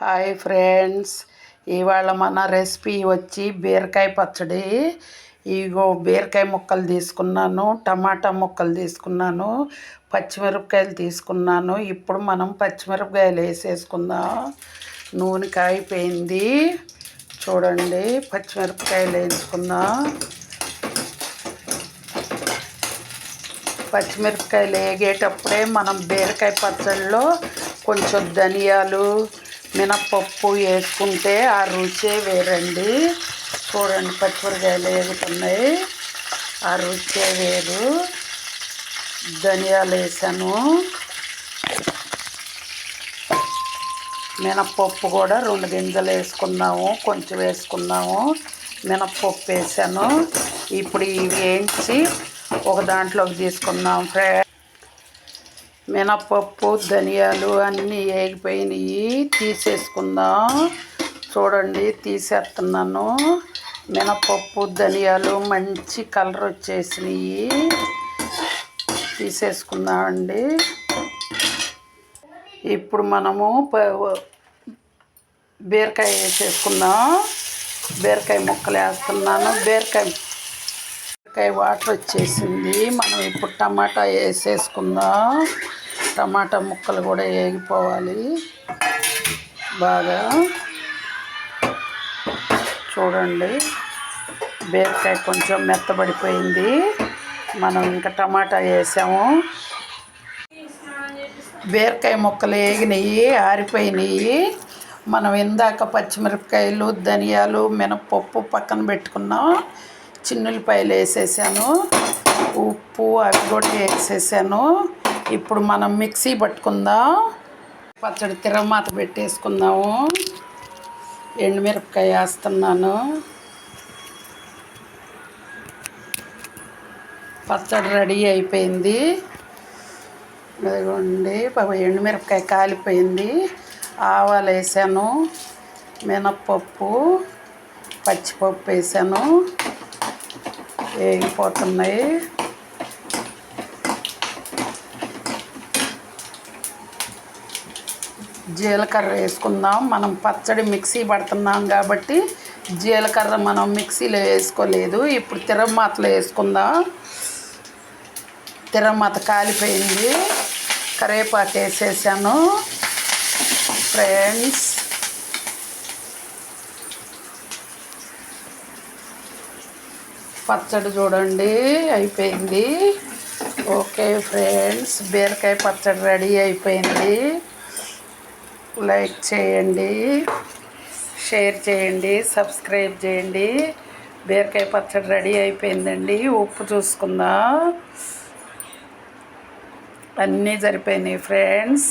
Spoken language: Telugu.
Hi friends. ఇవాళ మన రెసిపీ వచ్చి బీరకాయ పచ్చడి. ఇగో బీరకాయ ముక్కలు తీసుకున్నాను టమాటా ముక్కలు తీసుకున్నాను పచ్చిమిరపకాయలు తీసుకున్నాను. ఇప్పుడు మనం పచ్చిమిరపకాయలు వేసేసుకుందాం. నూనె కాయిపోయింది చూడండి పచ్చిమిరపకాయలు వేసుకుందాం పచ్చిమిరపకాయలు వేగేటప్పుడే మనం బీరకాయ పచ్చడిలో కొంచెం ధనియాలు మినప్పప్పు వేసుకుంటే ఆ రుచే వేరండి. చూడండి పచ్చిమిరకాయలు వేగుతున్నాయి ఆ రుచే వేరు. ధనియాలు వేసాను. మినప్పప్పు కూడా రెండు గింజలు వేసుకున్నాము కొంచెం వేసుకున్నాము. మినప్పప్పు వేసాను. ఇప్పుడు ఇవి వేయించి ఒక దాంట్లోకి తీసుకున్నాము ఫ్రై మినపప్పు ధనియాలు అన్నీ వేగిపోయినాయి తీసేసుకుందాం. చూడండి తీసేస్తున్నాను. మినపప్పు ధనియాలు మంచి కలర్ వచ్చేసినాయి. తీసేసుకుందామండి. ఇప్పుడు మనము బీరకాయ వేసేసుకుందాం. బీరకాయ ముక్కలు వేస్తున్నాను బీరకాయ బీరకాయ వాటర్ వచ్చేసింది. మనం ఇప్పుడు టమాటా వేసేసుకుందాం. టమాటా ముక్కలు కూడా వేగిపోవాలి. బాగా చూడండి. బీరకాయ కొంచెం మెత్తబడిపోయింది. మనం ఇంకా టమాటా వేసాము. బీరకాయ ముక్కలు వేగినాయి ఆరిపోయినాయి. మనం ఇందాక పచ్చిమిరపకాయలు ధనియాలు మినపప్పు పక్కన పెట్టుకున్నాం. చిన్నులపాయలు వేసేసాను ఉప్పు అవి కూడా వేసేసాను. ఇప్పుడు మనం మిక్సీ పట్టుకుందాం. పచ్చడి తిరమాత పెట్టేసుకుందాము. ఎండుమిరపకాయ వేస్తున్నాను. పచ్చడి రెడీ అయిపోయింది. అదిగోండి ఎండుమిరపకాయ కాలిపోయింది. ఆవాలు వేసాను మినప్పప్పు పచ్చిపప్పు వేసాను. వేగిపోతున్నాయి జీలకర్ర వేసుకుందాం. మనం పచ్చడి మిక్సీ పడుతున్నాం కాబట్టి జీలకర్ర మనం మిక్సీలో వేసుకోలేదు. ఇప్పుడు తిరమాతలో వేసుకుందాం. తిరమాత కాలిపోయింది. కరివేపాకు వేసేసాను. ఫ్రెండ్స్ పచ్చడి చూడండి అయిపోయింది. ఓకే ఫ్రెండ్స్ బీరకాయ పచ్చడి రెడీ అయిపోయింది. లైక్ చేయండి షేర్ చేయండి సబ్స్క్రైబ్ చేయండి. బీరకాయ పచ్చడి రెడీ అయిపోయిందండి. ఉప్పు చూసుకుందాం. అన్నీ సరిపోయినాయి ఫ్రెండ్స్.